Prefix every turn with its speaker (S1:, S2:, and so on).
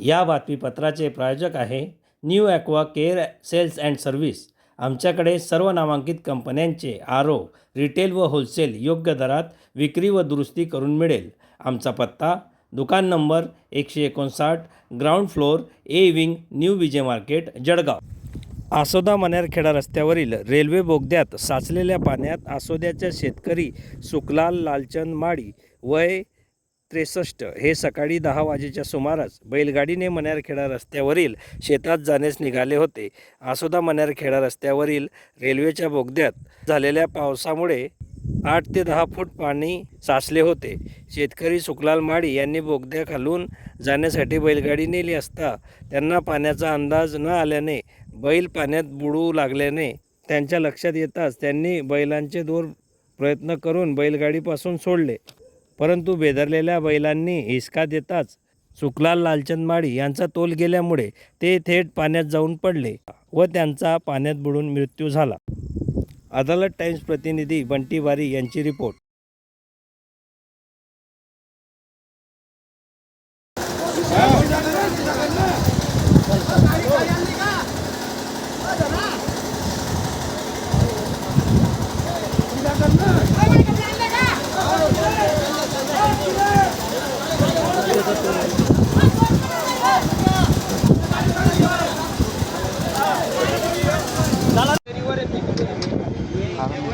S1: या बातमीपत्राचे प्रायोजक आहे new aqua care sales and service. आमच्याकडे सर्व नामांकित कंपन्यांचे आर ओ रिटेल व होलसेल योग्य दरात विक्री व दुरुस्ती करून मिळेल. आमचा पत्ता दुकान नंबर एकशे एकोणसाठ ground floor A wing new Vijay market Jalgaon. Asoda Manerkheda रस्त्यावरील रेल्वे बोगद्यात साचलेल्या पाण्यात आसोद्याच्या शेतकरी सुखलाल लालचंद माळी वय त्रेसष्ट. हे सकाळी दहा वाजेच्या सुमारास बैलगाडीने मन्यारखेडा रस्त्यावरील शेतात जाण्यास निघाले होते. आसोदा मन्यारखेडा रस्त्यावरील रेल्वेच्या बोगद्यात झालेल्या पावसामुळे आठ ते दहा फूट पाणी साचले होते. शेतकरी सुकलाल माळी यांनी बोगद्या खालून जाण्यासाठी बैलगाडी नेली असता त्यांना पाण्याचा अंदाज न आल्याने बैल पाण्यात बुडू लागल्याने त्यांच्या लक्षात येताच त्यांनी बैलांचे दोर प्रयत्न करून बैलगाडीपासून सोडले. परंतु बेदरलेल्या बैलांनी हिसका देताच सुखलाल लालचंद माळी यांचा तोल गेल्यामुळे ते थेट पाण्यात जाऊन पडले व त्यांचा पाण्यात बुडून मृत्यू झाला अदालत टाइम्स प्रतिनिधी बंटी वारी यांची रिपोर्ट Harus.